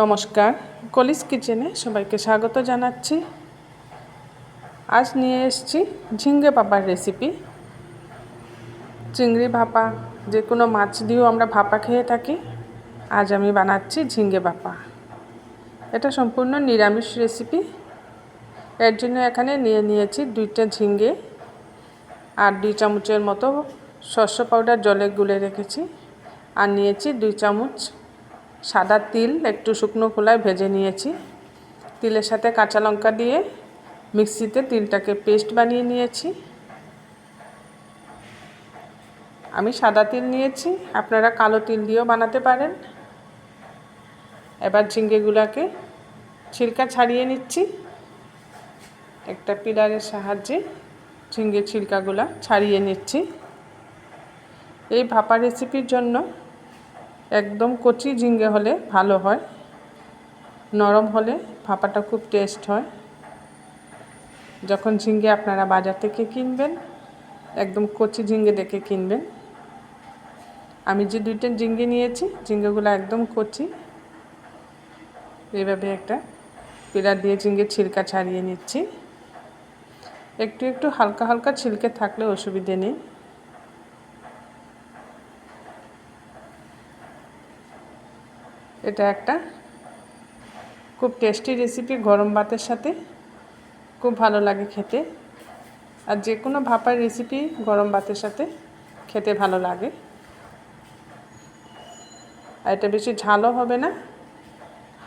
নমস্কার। কলিস কিচেনে সবাইকে স্বাগত জানাচ্ছি। আজ নিয়ে এসছি ঝিঙ্গে ভাপার রেসিপি চিংড়ি ভাপা, যে কোনো মাছ দিয়েও আমরা ভাপা খেয়ে থাকি। আজ আমি বানাচ্ছি ঝিঙ্গে ভাপা। এটা সম্পূর্ণ নিরামিষ রেসিপি এর জন্য এখানে নিয়ে নিয়েছি দুইটা ঝিঙ্গে আর দুই চামচের মতো শস্য পাউডার জলে গুলে রেখেছি। আর নিয়েছি দুই চামচ সাদা তিল, একটু শুকনো খোলায় ভেজে নিয়েছি। তিলের সাথে কাঁচা লঙ্কা দিয়ে মিক্সিতে তিলটাকে পেস্ট বানিয়ে নিয়েছি। আমি সাদা তিল নিয়েছি, আপনারা কালো তিল দিয়েও বানাতে পারেন। এবার ঝিঙ্গেগুলোকে ছিলকা ছাড়িয়ে নিচ্ছি। একটা পিলারের সাহায্যে ঝিঙ্গে ছিলকাগুলা ছাড়িয়ে নিচ্ছি। এই ভাপা রেসিপির জন্য একদম কচি ঝিঙ্গে হলে ভালো হয়। নরম হলে ভাপাটা খুব টেস্ট হয়। যখন ঝিঙ্গে আপনারা বাজার থেকে কিনবেন, একদম কচি ঝিঙ্গে দেখে কিনবেন। আমি যে দুইটা ঝিঙ্গে নিয়েছি, ঝিঙ্গেগুলো একদম কচি। এইভাবে একটা পিলার দিয়ে ঝিঙ্গে ছিলকা ছাড়িয়ে নিচ্ছি। একটু একটু হালকা হালকা ছিলকে থাকলে অসুবিধে নেই। এটা একটা খুব টেস্টি রেসিপি গরম ভাতের সাথে। খুব ভালো লাগে খেতে। আর যে কোনো ভাপার রেসিপি গরম ভাতের সাথে খেতে ভালো লাগে। আর এটা বেশি ঝালও হবে না।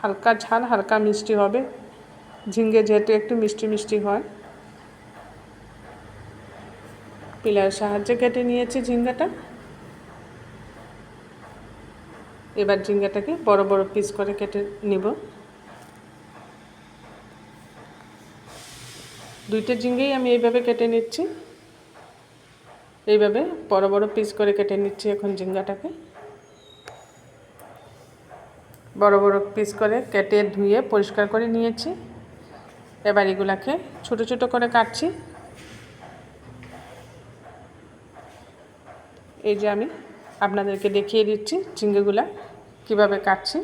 হালকা ঝাল, হালকা মিষ্টি হবে। ঝিঙ্গে যেহেতু একটু মিষ্টি মিষ্টি হয়। পিলার সাহায্যে কেটে নিয়েছি ঝিঙ্গাটা। এবার ঝিঙ্গাটাকে বড় বড় পিস করে কেটে নিব। দুইটা ঝিঙ্গেই আমি এইভাবে কেটে নিচ্ছি। এইভাবে বড় বড় পিস করে কেটে নিচ্ছি এখন ঝিঙ্গাটাকে। বড় বড় পিস করে কেটে ধুয়ে পরিষ্কার করে নিয়েছি। এবার এগুলাকে ছোট ছোট করে কাটছি। এই যে আমি আপনাদেরকে দেখিয়ে দিচ্ছি ঝিঙ্গেগুলা কীভাবে কাটছি।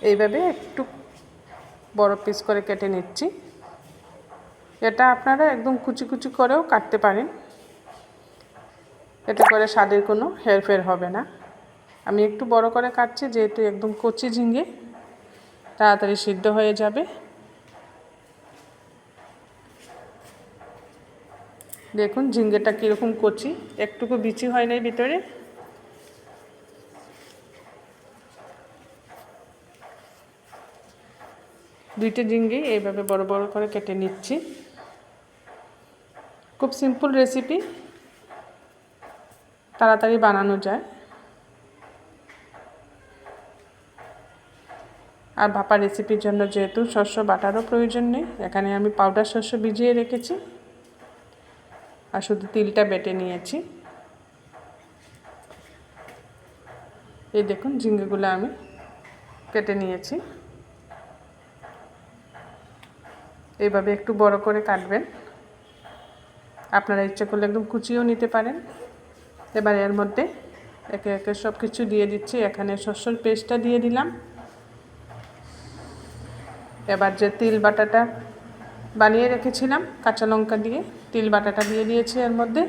এইভাবে একটু বড় পিস করে কেটে নিচ্ছি। এটা আপনারা একদম কুচি কুচি করেও কাটতে পারেন। এতে করে স্বাদের কোনো হেরফের হবে না। আমি একটু বড় করে কাটছি, যেহেতু একদম কচি ঝিঙ্গে, তাড়াতাড়ি সিদ্ধ হয়ে যাবে। দেখুন, ঝিঙ্গেটা কীরকম কচি। একটুকু বিচি হয় নাই ভিতরে। দুইটা ঝিঙ্গি এইভাবে বড় বড় করে কেটে নিচ্ছি। খুব সিম্পল রেসিপি তাড়াতাড়ি বানানো যায়। আর ভাপা রেসিপির জন্য যেহেতু শস্য বাটারও প্রয়োজন নেই, এখানে আমি পাউডার শস্য ভিজিয়ে রেখেছি। আর শুধু তিলটা বেটে নিয়েছি। এই দেখুন, ঝিঙ্গেগুলো আমি কেটে নিয়েছি। এইভাবে একটু বড় করে কাটবেন। আপনারা ইচ্ছে করলে একদম কুচিও নিতে পারেন। এবার এর মধ্যে একে একে সব কিছু দিয়ে দিচ্ছি। এখানে শস্যর পেস্টটা দিয়ে দিলাম। এবার যে তিল বাটাটা বানিয়ে রেখেছিলাম, কাঁচা লঙ্কা দিয়ে, তিল বাটাটা দিয়ে দিয়েছি এর মধ্যে।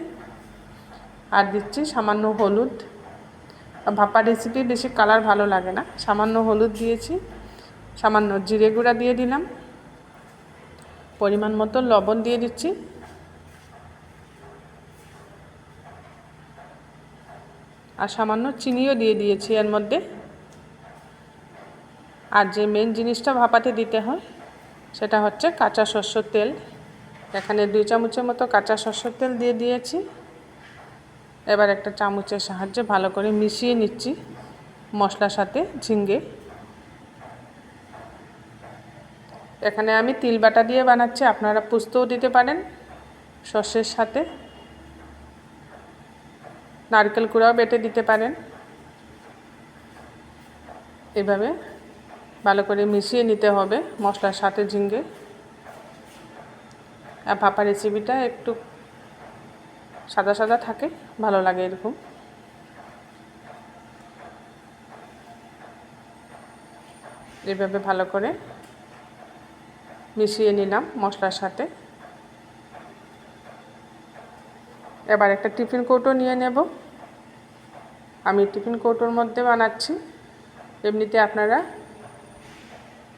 আর দিচ্ছি সামান্য হলুদ। ভাপা রেসিপি বেশি কালার ভালো লাগে না, সামান্য হলুদ দিয়েছি, সামান্য জিরে গুঁড়া দিয়ে দিলাম। পরিমাণ মতো লবণ দিয়ে দিচ্ছি। আর সামান্য চিনিও দিয়ে দিয়েছি এর মধ্যে। আর যে মেন জিনিসটা ভাপাতে দিতে হয় সেটা হচ্ছে কাঁচা শস্যর তেল। এখানে দুই চামচের মতো কাঁচা শস্যর তেল দিয়ে দিয়েছি। এবার একটা চামচের সাহায্যে ভালো করে মিশিয়ে নিচ্ছি মশলার সাথে ঝিঙ্গে। এখানে আমি তিল বাটা দিয়ে বানাচ্ছি, আপনারা পুস্তও দিতে পারেন সর্ষের সাথে। নারকেল কুড়াও বেটে দিতে পারেন। এভাবে ভালো করে মিশিয়ে নিতে হবে মশলার সাথে ঝিঙ্গে। আর ভাপা রেসিপিটা একটু সাদা সাদা থাকে, ভালো লাগে এরকম। এভাবে ভালো করে মিশিয়ে নিলাম মশলার সাথে। এবার একটা টিফিন কৌটো নিয়ে নেব। আমি টিফিন কৌটোর মধ্যে বানাচ্ছি। এমনিতে আপনারা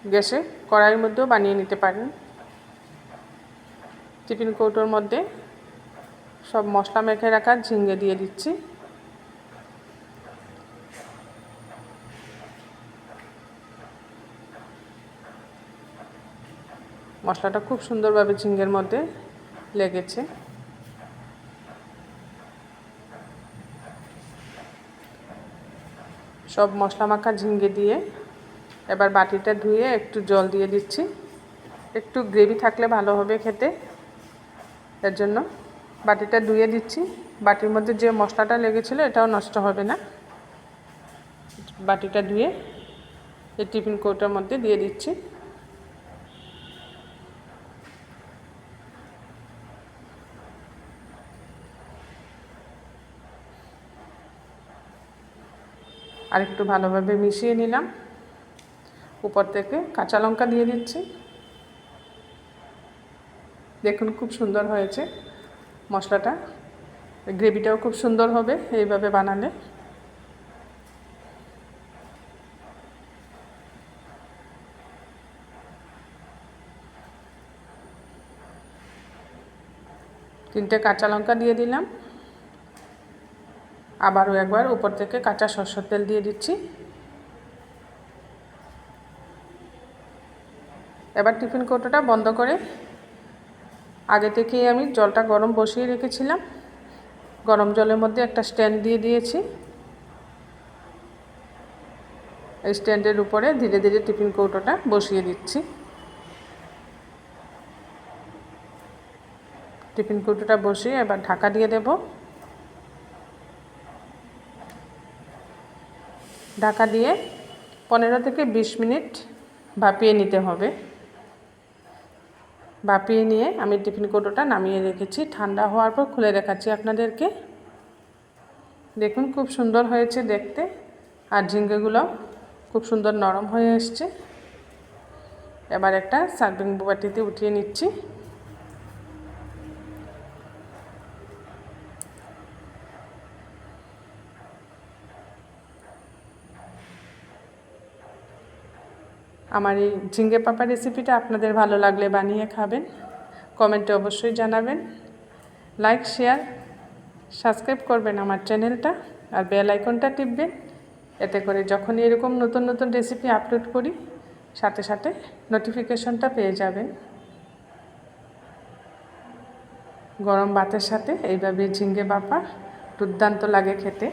গ্যাসে কড়াইয়ের মধ্যেও বানিয়ে নিতে পারেন। টিফিন কৌটোর মধ্যে সব মশলা মেখে রাখা ঝিঙ্গে দিয়ে দিচ্ছি। মশলাটা খুব সুন্দরভাবে ঝিঙ্গের মধ্যে লেগেছে। সব মশলা মাখা ঝিঙ্গে দিয়ে এবার বাটিটা ধুয়ে একটু জল দিয়ে দিচ্ছি। একটু গ্রেভি থাকলে ভালো হবে খেতে। এর জন্য বাটিটা ধুয়ে দিচ্ছি। বাটির মধ্যে যে মশলাটা লেগেছিলো এটাও নষ্ট হবে না। বাটিটা ধুয়ে এই টিফিন কৌটার মধ্যে দিয়ে দিচ্ছি। আর একটু ভালোভাবে মিশিয়ে নিলাম। উপর থেকে কাঁচা লঙ্কা দিয়ে দিচ্ছি। দেখুন, খুব সুন্দর হয়েছে মশলাটা। গ্রেভিটাও খুব সুন্দর হবে এইভাবে বানালে। তিনটে কাঁচা লঙ্কা দিয়ে দিলাম। আবারও একবার উপর থেকে কাঁচা সরষের তেল দিয়ে দিচ্ছি। এবার টিফিন কৌটোটা বন্ধ করে আগে থেকেই আমি জলটা গরম বসিয়ে রেখেছিলাম। গরম জলের মধ্যে একটা স্ট্যান্ড দিয়ে দিয়েছি। এই স্ট্যান্ডের উপরে ধীরে ধীরে টিফিন কৌটোটা বসিয়ে দিচ্ছি। টিফিন কৌটোটা বসিয়ে এবার ঢাকা দিয়ে দেব। ঢাকা দিয়ে পনেরো থেকে বিশ মিনিট ভাপিয়ে নিতে হবে। ভাপিয়ে নিয়ে আমি টিফিন কৌটোটা নামিয়ে রেখেছি। ঠান্ডা হওয়ার পর খুলে দেখাচ্ছি আপনাদেরকে। দেখুন, খুব সুন্দর হয়েছে দেখতে। আর ঝিঙ্গেগুলো খুব সুন্দর নরম হয়ে এসছে। এবার একটা সার্ভিং বাটিতে উঠিয়ে নিচ্ছি। আমার এই ঝিঙ্গে পাপা রেসিপিটা আপনাদের ভালো লাগলে বানিয়ে খাবেন। কমেন্টে অবশ্যই জানাবেন। লাইক শেয়ার সাবস্ক্রাইব করবেন আমার চ্যানেলটা আর বেল আইকনটা টিপবেন। এতে করে যখনই এরকম নতুন নতুন রেসিপি আপলোড করি, সাথে সাথে নোটিফিকেশনটা পেয়ে যাবেন। গরম ভাতের সাথে এইভাবে ঝিঙ্গে বাপা দুর্দান্ত লাগে খেতে।